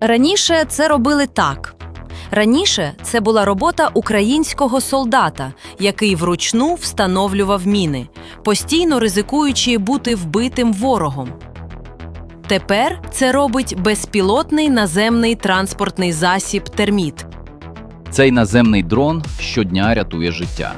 Раніше це робили так. Раніше це була робота українського солдата, який вручну встановлював міни, постійно ризикуючи бути вбитим ворогом. Тепер це робить безпілотний наземний транспортний засіб терміт. Цей наземний дрон щодня рятує життя.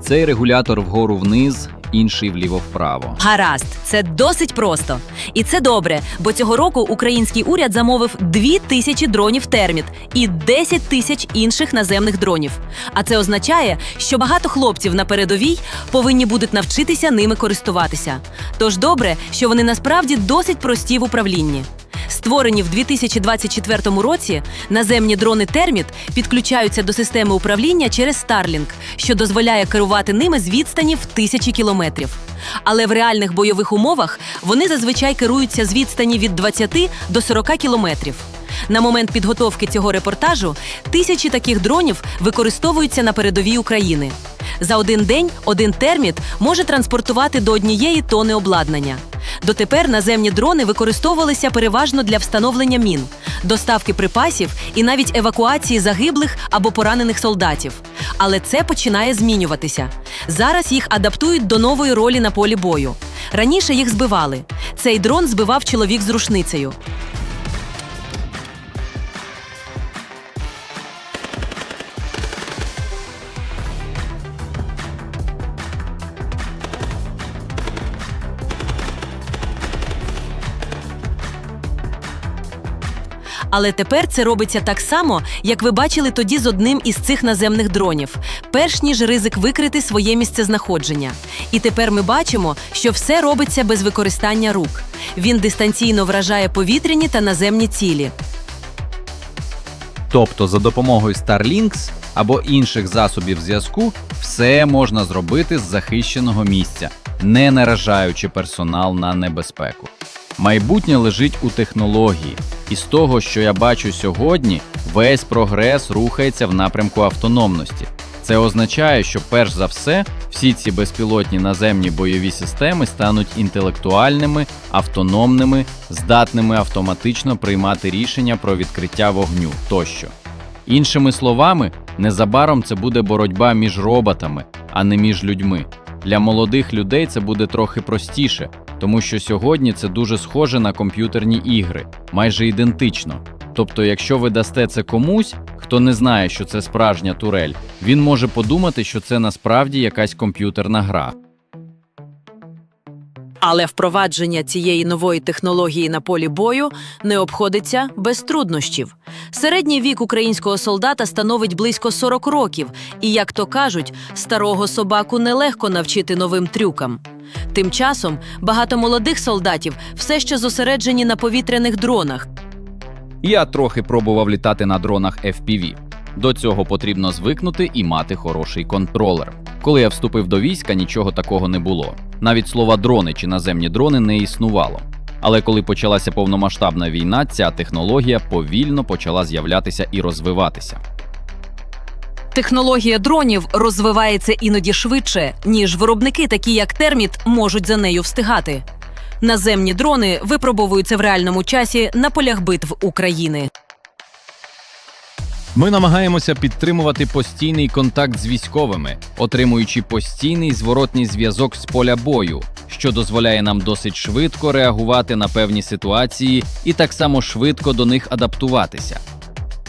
Цей регулятор вгору вниз, інший вліво-вправо. Гаразд, це досить просто. І це добре, бо цього року український уряд замовив 2 тисячі дронів терміт і 10 тисяч інших наземних дронів. А це означає, що багато хлопців на передовій повинні будуть навчитися ними користуватися. Тож добре, що вони насправді досить прості в управлінні. Створені в 2024 році, наземні дрони Терміт підключаються до системи управління через Starlink, що дозволяє керувати ними з відстані в тисячі кілометрів. Але в реальних бойових умовах вони зазвичай керуються з відстані від 20 до 40 кілометрів. На момент підготовки цього репортажу тисячі таких дронів використовуються на передовій України. За один день один терміт може транспортувати до однієї тони обладнання. Дотепер наземні дрони використовувалися переважно для встановлення мін, доставки припасів і навіть евакуації загиблих або поранених солдатів. Але це починає змінюватися. Зараз їх адаптують до нової ролі на полі бою. Раніше їх збивали. Цей дрон збивав чоловік з рушницею. Але тепер це робиться так само, як ви бачили тоді з одним із цих наземних дронів, перш ніж ризик викрити своє місцезнаходження. І тепер ми бачимо, що все робиться без використання рук. Він дистанційно вражає повітряні та наземні цілі. Тобто, за допомогою Starlinks або інших засобів зв'язку все можна зробити з захищеного місця, не наражаючи персонал на небезпеку. Майбутнє лежить у технології, і з того, що я бачу сьогодні, весь прогрес рухається в напрямку автономності. Це означає, що перш за все всі ці безпілотні наземні бойові системи стануть інтелектуальними, автономними, здатними автоматично приймати рішення про відкриття вогню тощо. Іншими словами, незабаром це буде боротьба між роботами, а не між людьми. Для молодих людей це буде трохи простіше, тому що сьогодні це дуже схоже на комп'ютерні ігри, майже ідентично. Тобто, якщо ви дасте це комусь, хто не знає, що це справжня турель, він може подумати, що це насправді якась комп'ютерна гра. Але впровадження цієї нової технології на полі бою не обходиться без труднощів. Середній вік українського солдата становить близько 40 років, і, як то кажуть, старого собаку нелегко навчити новим трюкам. Тим часом багато молодих солдатів все ще зосереджені на повітряних дронах, Я трохи пробував літати на дронах FPV. До цього потрібно звикнути і мати хороший контролер. Коли я вступив до війська, нічого такого не було. Навіть слова дрони чи наземні дрони не існувало. Але коли почалася повномасштабна війна, ця технологія повільно почала з'являтися і розвиватися. Технологія дронів розвивається іноді швидше, ніж виробники, такі як Терміт, можуть за нею встигати. Наземні дрони випробовуються в реальному часі на полях битв України. Ми намагаємося підтримувати постійний контакт з військовими, отримуючи постійний зворотній зв'язок з поля бою, що дозволяє нам досить швидко реагувати на певні ситуації і так само швидко до них адаптуватися.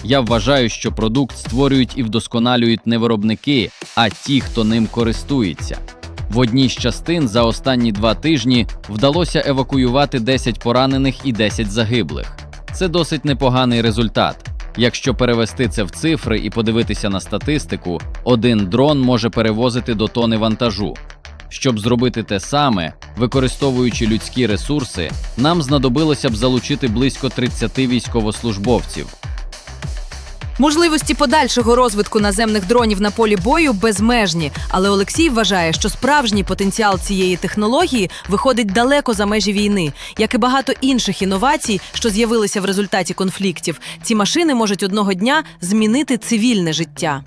Я вважаю, що продукт створюють і вдосконалюють не виробники, а ті, хто ним користується. В одній з частин за останні два тижні вдалося евакуювати 10 поранених і 10 загиблих. Це досить непоганий результат. Якщо перевести це в цифри і подивитися на статистику, один дрон може перевозити до тони вантажу. Щоб зробити те саме, використовуючи людські ресурси, нам знадобилося б залучити близько 30 військовослужбовців. Можливості подальшого розвитку наземних дронів на полі бою безмежні, але Олексій вважає, що справжній потенціал цієї технології виходить далеко за межі війни, як і багато інших інновацій, що з'явилися в результаті конфліктів. Ці машини можуть одного дня змінити цивільне життя.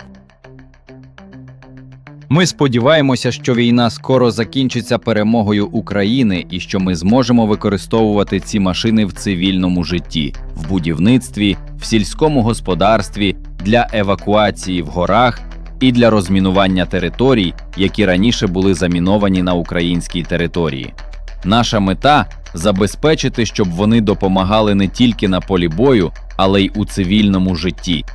Ми сподіваємося, що війна скоро закінчиться перемогою України і що ми зможемо використовувати ці машини в цивільному житті, в будівництві, в сільському господарстві, для евакуації в горах і для розмінування територій, які раніше були заміновані на українській території. Наша мета забезпечити, щоб вони допомагали не тільки на полі бою, але й у цивільному житті,